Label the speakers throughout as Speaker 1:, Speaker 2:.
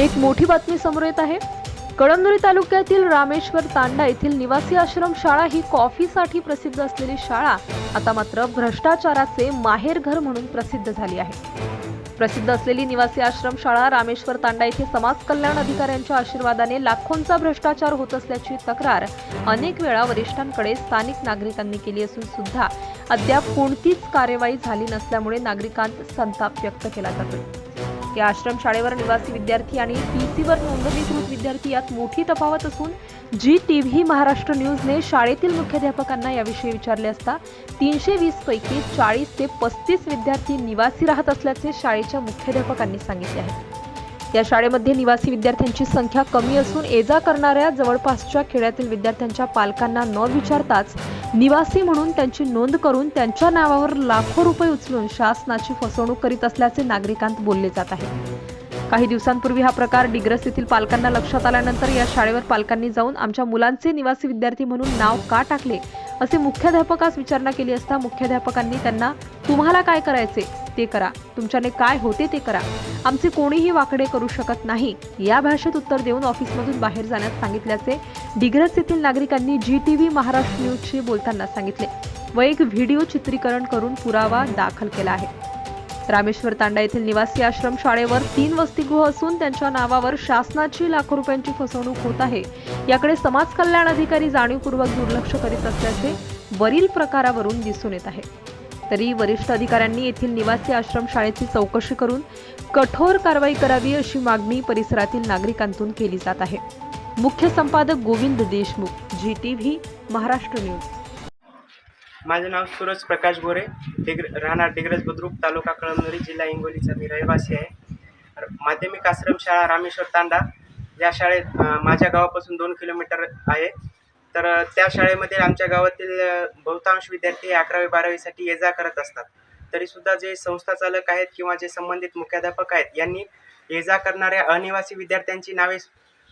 Speaker 1: एक मोठी बातमी समोर येत आहे. कळमनुरी तालुक्यातील रामेश्वर तांडा येथील निवासी आश्रम शाळा ही कॉफीसाठी प्रसिद्ध असलेली शाळा. आता मात्र भ्रष्टाचाराचे माहेरघर म्हणून प्रसिद्ध झाली आहे. प्रसिद्ध असलेली निवासी आश्रम शाळा रामेश्वर तांडा येथे समाज कल्याण अधिकाऱ्यांच्या आशीर्वादाने लाखोंचा भ्रष्टाचार होत असल्याची तक्रार अनेक वेळा वरिष्ठांकडे स्थानिक नागरिकांनी केली असून सुद्धा अद्याप कोणतीच कार्यवाही झाली नसल्यामुळे नागरिकांत संताप व्यक्त केला जातो या आश्रमशाळेवर निवासी विद्यार्थी आणि पीसीवर नोंदणीकृत विद्यार्थी यात मोठी तफावत असून जी टी व्ही महाराष्ट्र न्यूजने शाळेतील मुख्याध्यापकांना याविषयी विचारले असता तीनशे वीस पैकी चाळीस ते पस्तीस विद्यार्थी निवासी राहत असल्याचे शाळेच्या मुख्याध्यापकांनी सांगितले आहे. या शाळेमध्ये निवासी विद्यार्थ्यांची संख्या कमी असून ये जा करणाऱ्या जवळपासच्या खेड्यातील विद्यार्थ्यांच्या पालकांना न विचारताच निवासी म्हणून त्यांची नोंद करून त्यांच्या नावावर लाखो रुपये उचलून शासनाची फसवणूक करीत असल्याचे नागरिकांत बोलले जात आहे. काही दिवसांपूर्वी हा प्रकार डिग्रस येथील पालकांना लक्षात आल्यानंतर या शाळेवर पालकांनी जाऊन आमच्या मुलांचे निवासी विद्यार्थी म्हणून नाव का टाकले? असे मुख्याध्यापकास विचारणा केली असता मुख्याध्यापकांनी त्यांना तुम्हाला काय करायचे? ते करा. तुमच्याने काय होते ते करा. आमचे कोणीही वाकडे करू शकत नाही. या भाषेत उत्तर देऊन ऑफिसमधून बाहेर जाण्यास सांगितल्याचे डिग्रज येथील नागरिकांनी जी टी व्ही महाराष्ट्र न्यूजशी बोलताना सांगितले. व एक व्हिडिओ चित्रीकरण करून पुरावा दाखल केला आहे. रामेश्वर तांडा येथील निवासी आश्रम शाळेवर तीन वसतिगृह असून त्यांच्या नावावर शासनाची लाखो रुपयांची फसवणूक होत आहे. याकडे समाज कल्याण अधिकारी जाणीवपूर्वक दुर्लक्ष करीत असल्याचे वरील प्रकारावरून दिसून येत आहे. तरी वरिष्ठ अधिकाऱ्यांनी येथील निवासी आश्रम शाळेची चौकशी करून कठोर कारवाई करावी अशी मागणी परिसरातील नागरिकांतून केली जात आहे. मुख्य संपादक Govind Deshmukh G T V Maharashtra news.
Speaker 2: माझं नाव सूरज प्रकाश गोरे डिग्र राहणार डिग्रज बुद्रुक तालुका कळमनुरी जिल्हा हिंगोलीचा मी रहिवासी आहे. माध्यमिक आश्रम शाळा रामेश्वर तांडा. या शाळेत माझ्या गावापासून दोन किलोमीटर आहे. तर त्या शाळेमध्ये आमच्या गावातील बहुतांश विद्यार्थी अकरावी बारावीसाठी ये जा करत असतात. तरीसुद्धा जे संस्था चालक आहेत किंवा जे संबंधित मुख्याध्यापक आहेत यांनी ये जा करणाऱ्या अनिवासी विद्यार्थ्यांची नावे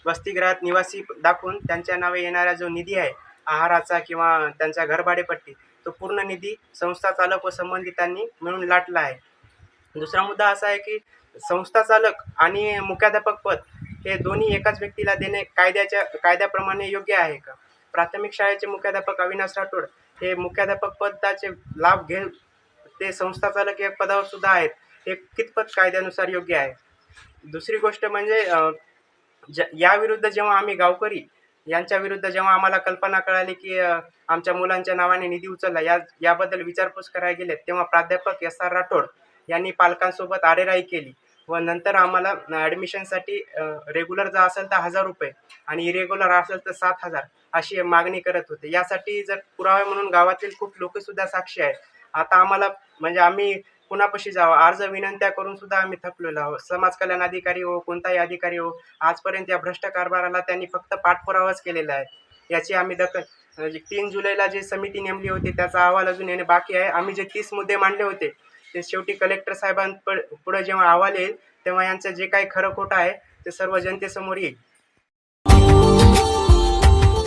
Speaker 2: वसतिगृहात निवासी दाखवून त्यांच्या नावे येणारा जो निधी आहे आहाराचा किंवा त्यांचा घरभाडेपट्टी तो पूर्ण निधी संस्था चालक व संबंधितांनी मिळून लाटला आहे. दुसरा मुद्दा असा आहे की संस्था चालक आणि मुख्याध्यापक पद हे दोन्ही एकाच व्यक्तीला देणे कायद्याच्या कायद्याप्रमाणे योग्य आहे का? प्राथमिक शाळेचे मुख्याध्यापक अविनाश राठोड हे मुख्याध्यापक पदाचे लाभ घे ते संस्था चालक या पदावर सुद्धा आहेत. हे कितपत कायद्यानुसार योग्य आहे? दुसरी गोष्ट म्हणजे ज याविरुद्ध जेव्हा आम्ही गावकरी यांच्या विरुद्ध जेव्हा आम्हाला कल्पना कळाली की आमच्या मुलांच्या नावाने निधी उचलला या याबद्दल विचारपूस करायला गेले तेव्हा प्राध्यापक एस आर राठोड यांनी पालकांसोबत आरेराई केली. व नंतर आम्हाला ॲडमिशनसाठी रेग्युलर जर असेल तर हजार रुपये आणि इरेग्युलर असेल तर सात हजार अशी मागणी करत होते. यासाठी जर पुरावे म्हणून गावातील खूप लोकसुद्धा साक्षी आहेत. आता आम्हाला म्हणजे आम्ही कुणापाशी जावं? अर्ज विनंत्या करून सुद्धा आम्ही थकलेलो आहोत. समाज कल्याण अधिकारी हो कोणताही अधिकारी हो आजपर्यंत या भ्रष्ट कारभाराला त्यांनी फक्त पाठपुरावाच केलेला आहे. याची आम्ही दखल म्हणजे तीन जुलैला जी समिती नेमली होती त्याचा अहवाल अजून येणे बाकी आहे. आम्ही जे तीस मुद्दे मांडले होते ते शेवटी कलेक्टर साहेबांपुढे पुढे जेव्हा अहवाल येईल तेव्हा यांचं जे काही खरं खोटं आहे ते सर्व जनतेसमोर येईल.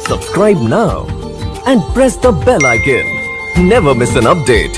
Speaker 3: Subscribe now and press the bell icon never miss an update